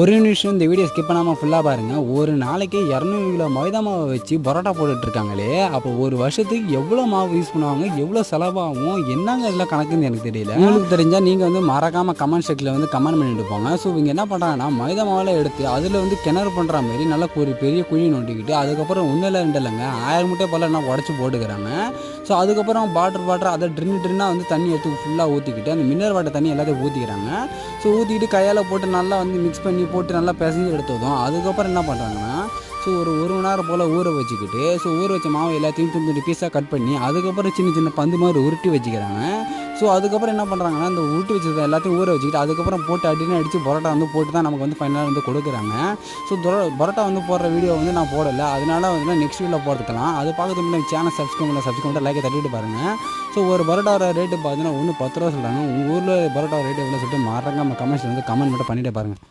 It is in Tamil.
ஒரு நிமிஷம் இந்த வீடியோ ஸ்கிப் பண்ணாமல் ஃபுல்லாக பாருங்கள் ஒரு நாளைக்கு இரநூறு கிலோ மைதா மாவை வச்சு பரோட்டா போட்டுட்ருக்காங்களே அப்போ ஒரு வருஷத்துக்கு எவ்வளோ மாவு யூஸ் பண்ணுவாங்க எவ்வளோ செலவாகும் என்னங்க இதில் கணக்குன்னு எனக்கு தெரியல. உங்களுக்கு தெரிஞ்சால் நீங்கள் வந்து மறக்காமல் கமெண்ட் செக்ஷனில் வந்து கமெண்ட் பண்ணிட்டு போங்க. ஸோ இவங்க என்ன பண்ணுறாங்கன்னா மைதா மாவில் எடுத்து அதில் வந்து கிணறு பண்ணுற மாதிரி நல்லா ஒரு பெரிய குழி நோண்டிக்கிட்டு அதுக்கப்புறம் ஒன்றும் இல்லை ரெண்டு இல்லைங்க ஆயிரம் மூட்டை போல் என்ன உடச்சி போட்டுக்கிறாங்க. ஸோ அதுக்கப்புறம் வாட்டர் வாட்டர் அதை ட்ரின்னு ட்ரின்னாக வந்து தண்ணி எடுத்து ஃபுல்லாக ஊற்றிக்கிட்டு அந்த மினரல் வாட்டர் தண்ணி எல்லாத்தையும் ஊற்றிக்கிறாங்க ஸோ ஊற்றிக்கிட்டு கையால் போட்டு நல்லா வந்து மிக்ஸ் பண்ணி போட்டு நல்லா பிசைஞ்சு எடுத்ததும் அதுக்கப்புறம் என்ன பண்ணுறாங்கன்னா ஸோ ஒரு ஒரு மணி நேரம் போல் ஊற வச்சுக்கிட்டு ஸோ ஊற வச்ச மாவு எல்லாத்தையும் துண்டு துண்டு பீஸாக கட் பண்ணி அதுக்கப்புறம் சின்ன சின்ன பந்து மாதிரி உருட்டி வச்சுக்கிறாங்க. ஸோ அதுக்கப்புறம் என்ன பண்ணுறாங்கன்னா இந்த ஊட்டி வச்சது எல்லாத்தையும் ஊற வச்சுக்கிட்டு அதுக்கப்புறம் போட்டு அடின்னு அடித்து பரோட்டா வந்து போட்டு தான் நமக்கு வந்து ஃபைனலாக வந்து கொடுக்குறாங்க. ஸோ பரோட்டா வந்து போடுற வீடியோ வந்து நான் போடலை. அதனால வந்து நெக்ஸ்ட் வீடியோவில் போட்டுக்கலாம். அது பார்க்கறதுக்கு முன்னாடி சேனல் சப்ஸ்கிரைப் பண்ண சப்ஸ்கிரைப் பண்ணி லைக்கை தட்டிட்டு பாருங்கள் ஸோ ஒரு பரோட்டாவோட ரேட்டு பார்த்தீங்கன்னா ஒன்று பத்து ரூபா சொல்கிறாங்க உங்கள் ஊரில் பரோட்டா ரேட்டு எவ்வளோ சொல்லிட்டு மறக்காம கமெண்ட்ஸ் வந்து கமெண்ட் மட்டும் பண்ணிட்டு பாருங்கள்